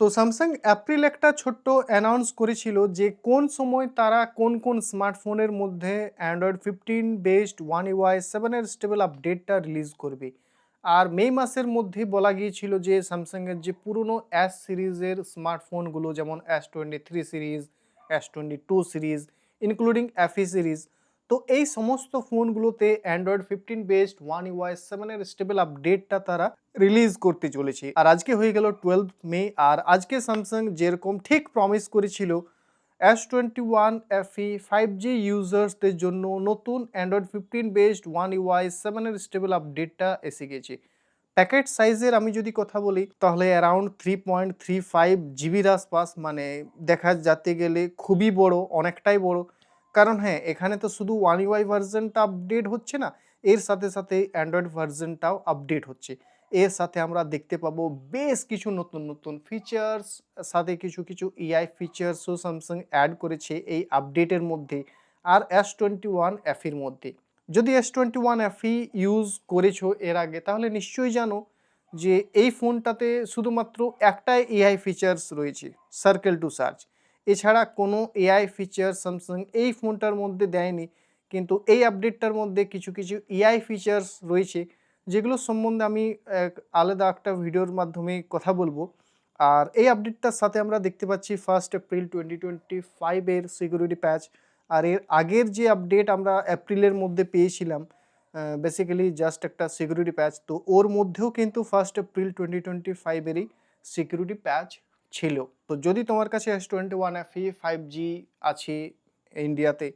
তো Samsung April একটা ছোট্ট অ্যানাউন্স করেছিল যে কোন সময় তারা কোন কোন স্মার্টফোনের মধ্যে Android fifteen based One UI সেভেনের স্টেবল আপডেটটা রিলিজ করবে। আর মে মাসের মধ্যে বলা গিয়েছিল যে স্যামসাংয়ের যে পুরনো অ্যাস সিরিজের স্মার্টফোনগুলো যেমন S twenty three series S twenty two series including FE series তো এই সমস্ত ফোনগুলোতে Android fifteen based One UI সেভেনের স্টেবল আপডেটটা তারা রিলিজ করতে চলেছে। আর আজকে হয়ে গেল টুয়েলভ মে আর আজকে স্যামসাং যেরকম ঠিক প্রমিস করেছিল S twenty one FE five G ইউজার্সদের জন্য নতুন Android fifteen based One UI সেভেনের স্টেবল আপডেটটা এসে গেছে। প্যাকেট সাইজের আমি যদি কথা বলি, তাহলে around three point three five জিবির আশপাশ মানে দেখা যেতে গেলে খুবই বড়, অনেকটাই বড়। কারণ হ্যাঁ এখানে তো শুধু ওয়ান ইউআই ভার্জনটা আপডেট হচ্ছে না, এর সাথে সাথে অ্যান্ড্রয়েড ভার্জনটাও আপডেট হচ্ছে। এর সাথে আমরা দেখতে পাবো বেশ কিছু নতুন নতুন ফিচার্স সাথে কিছু কিছু এআই ফিচার্সও স্যামসাং অ্যাড করেছে এই আপডেটের মধ্যে আর এস টোয়েন্টি ওয়ান এফির মধ্যে। যদি S twenty one FE use করেছ এর আগে, তাহলে নিশ্চয়ই জানো যে এই ফোনটাতে শুধুমাত্র একটাই এআই ফিচার্স রয়েছে সার্কেল টু সার্চ এছাড়া কোনো এআই ফিচার স্যামসাং এই ফোনটার মধ্যে দেয়নি, কিন্তু এই আপডেটটার মধ্যে কিছু কিছু এআই ফিচার্স রয়েছে, যেগুলো সম্বন্ধে আমি আলাদা একটা ভিডিওর মাধ্যমে কথা বলব। আর এই আপডেটটার সাথে আমরা দেখতে পাচ্ছি ফার্স্ট এপ্রিল টোয়েন্টি টোয়েন্টি ফাইভের সিকিউরিটি প্যাচ আর এর আগের যে আপডেট আমরা এপ্রিলের মধ্যে পেয়েছিলাম বেসিক্যালি জাস্ট একটা সিকিউরিটি প্যাচ তো ওর মধ্যেও কিন্তু ফার্স্ট এপ্রিল টোয়েন্টি টোয়েন্টি ফাইভেরই সিকিউরিটি প্যাচ ছিল। তো যদি তোমার কাছে S twenty one FE five G আছে ইন্ডিয়াতে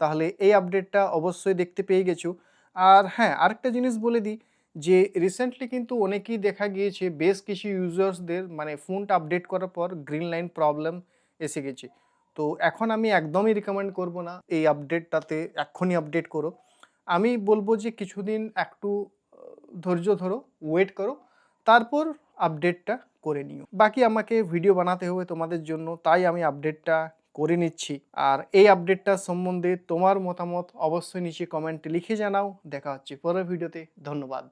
তাহলে এই আপডেটটা অবশ্যই দেখতে পেয়ে গেছো। আর হ্যাঁ আরেকটা জিনিস বলে দিই যে রিসেন্টলি কিন্তু অনেকেই দেখা গিয়েছে বেশ কিছু ইউজার্সদের মানে ফোনটা আপডেট করার পর গ্রিন লাইন প্রবলেম এসে গেছে। তো এখন আমি একদমই রিকমেন্ড করব না এই আপডেটটাতে এক্ষুনি আপডেট করো। আমি বলব যে কিছুদিন একটু ধৈর্য ধরো ওয়েট করো, তারপর আপডেটটা করে নিও। বাকি আমাকে ভিডিও বানাতে হবে তোমাদের জন্য, তাই আমি আপডেটটা করে নিচ্ছি। আর এই আপডেটটা সম্বন্ধে তোমার মতামত অবশ্যই নিচে কমেন্টে লিখে জানাও। দেখা হচ্ছে পরের ভিডিওতে ধন্যবাদ।